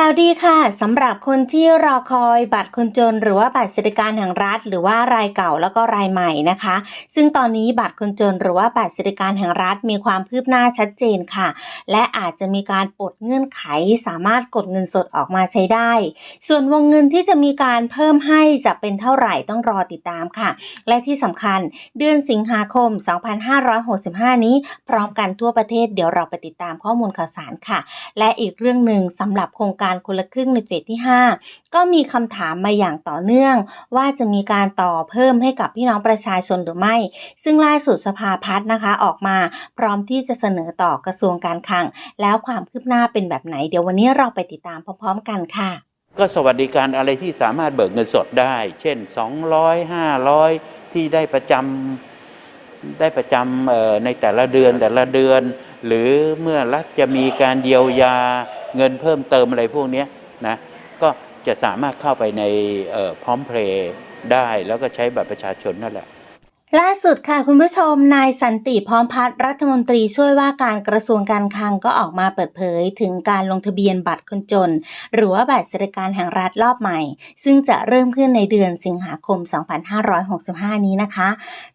ข่าวดีค่ะสำหรับคนที่รอคอยบัตรคนจน หรือว่าบัตรสวัสดิการแห่งรัฐ หรือว่ารายเก่าแล้วก็รายใหม่นะคะ ซึ่งตอนนี้บัตรคนจน หรือว่าบัตรสวัสดิการแห่งรัฐมีความคืบหน้าชัดเจนค่ะ และอาจจะมีการปลดเงื่อนไขสามารถกดเงินสดออกมาใช้ได้ ส่วนวงเงินที่จะมีการเพิ่มให้จะเป็นเท่าไหร่ต้องรอติดตามค่ะ และที่สำคัญเดือนสิงหาคม 2565 นี้ พร้อมกันทั่วประเทศเดี๋ยวเราไปติดตามข้อมูลข่าวสารค่ะ และอีกเรื่องหนึ่งสำหรับโครงการการคนละครึ่งในเฟสที่ 5 ก็มีคำถามมาอย่างต่อเนื่อง ว่าจะมีการต่อเพิ่มให้กับพี่น้องประชาชนหรือไม่ ซึ่งล่าสุดสภาพัฒน์นะคะออกมา พร้อมที่จะเสนอต่อกระทรวงการคลัง แล้วความคืบหน้าเป็นแบบไหน เดี๋ยววันนี้เราไปติดตามพร้อมๆ กันค่ะ ก็สวัสดิการอะไรที่สามารถเบิกเงินสดได้ เช่น 200 500 ที่ได้ประจำได้ประจำในแต่ละเดือนแต่ละเดือน หรือเมื่อรัฐจะมีการเยียวยา เงินเพิ่มเติมอะไรพวกนี้นะก็จะสามารถเข้าไปในพร้อมเพลย์ได้แล้วก็ใช้บัตรประชาชนนั่นแหละ ล่าสุดค่ะคุณผู้ชม นายสันติพร้อมพัฒน์รัฐมนตรีช่วยว่าการกระทรวงการคลังก็ออกมาเปิดเผยถึงการลงทะเบียนบัตรคนจน หรือว่าบัตรสวัสดิการแห่งรัฐรอบใหม่ ซึ่งจะเริ่มขึ้นในเดือนสิงหาคม 2565 นี้นะคะ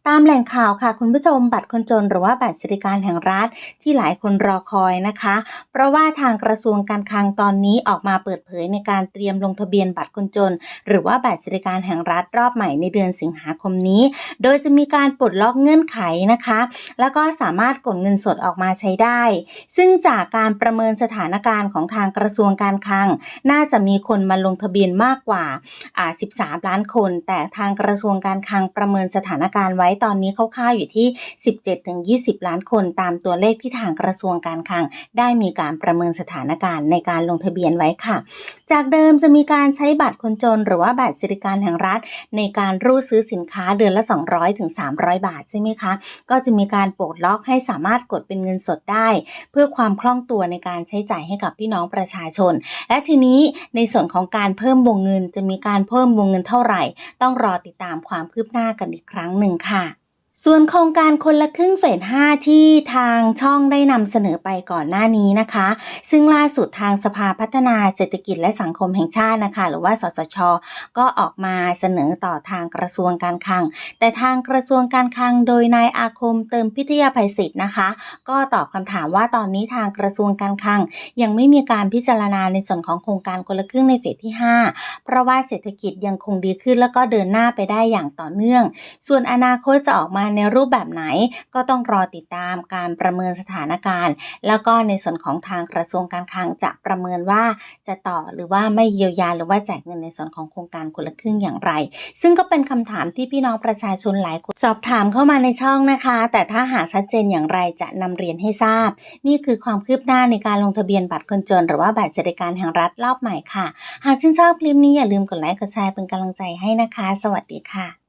ตามแหล่งข่าวค่ะคุณผู้ชมบัตรคนจน หรือว่าบัตรสวัสดิการแห่งรัฐที่หลายคนรอคอยนะคะ เพราะว่าทางกระทรวงการคลังตอนนี้ออกมาเปิดเผยในการเตรียมลงทะเบียนบัตรคนจน หรือว่าบัตรสวัสดิการแห่งรัฐรอบใหม่ในเดือนสิงหาคมนี้ โดยจะมีีการปลดล็อกเงื่อนไขนะคะ แล้วก็สามารถกดเงินสดออกมาใช้ได้ ซึ่งจากการประเมินสถานการณ์ของทางกระทรวงการคลัง น่าจะมีคนมาลงทะเบียนมากกว่าอ่า13 ล้านคน แต่ทางกระทรวงการคลังประเมินสถานการณ์ไว้ตอนนี้คร่าวๆอยู่ที่ 17-20 ล้านคน ตามตัวเลขที่ทางกระทรวงการคลัง ได้มีการประเมินสถานการณ์ในการลงทะเบียนไว้ค่ะ จากเดิมจะมีการใช้บัตรคนจน หรือว่าบัตรสวัสดิการแห่งรัฐ ในการรูดซื้อสินค้าเดือนละ 200ถึง300 บาทใช่ไหมคะ ก็จะมีการปลดล็อกให้สามารถกดเป็นเงินสดได้ เพื่อความคล่องตัวในการใช้จ่ายให้กับพี่น้องประชาชน และทีนี้ในส่วนของการเพิ่มวงเงินจะมีการเพิ่มวงเงินเท่าไหร่ ต้องรอติดตามความคืบหน้ากันอีกครั้งหนึ่งค่ะ ส่วนโครงการคนละครึ่งเฟส 5 ที่ทางช่องได้นำเสนอไปก่อนหน้านี้นะคะ ซึ่งล่าสุดทางสภาพัฒนาเศรษฐกิจและสังคมแห่งชาตินะคะ หรือว่าสสช ก็ออกมาเสนอต่อทางกระทรวงการคลัง แต่ทางกระทรวงการคลังโดยนายอาคมเติมพิทยาภัยศิษย์นะคะ ก็ตอบคำถามว่าตอนนี้ทางกระทรวงการคลัง ยังไม่มีการพิจารณาในส่วนของโครงการคนละครึ่งในเฟสที่ 5 เพราะว่าเศรษฐกิจยังคงดีขึ้นแล้วก็เดินหน้าไปได้อย่างต่อเนื่อง ส่วนอนาคตจะออกมาในรูปแบบไหน ก็ต้องรอติดตามการประเมินสถานการณ์ แล้วก็ในส่วนของทางกระทรวงการคลังจะประเมินว่าจะต่อหรือว่าไม่เยียวยาหรือว่าแจกเงินในส่วนของโครงการคนละครึ่งอย่างไร ซึ่งก็เป็นคำถามที่พี่น้องประชาชนหลายคนสอบถามเข้ามาในช่องนะคะ แต่ถ้าหากชัดเจนอย่างไรจะนำเรียนให้ทราบ นี่คือความคืบหน้าในการลงทะเบียนบัตรคนจน หรือว่าบัตรสวัสดิการแห่งรัฐรอบใหม่ค่ะ หากชื่นชอบคลิปนี้อย่าลืมกดไลค์กดแชร์เป็นกำลังใจให้นะคะ สวัสดีค่ะ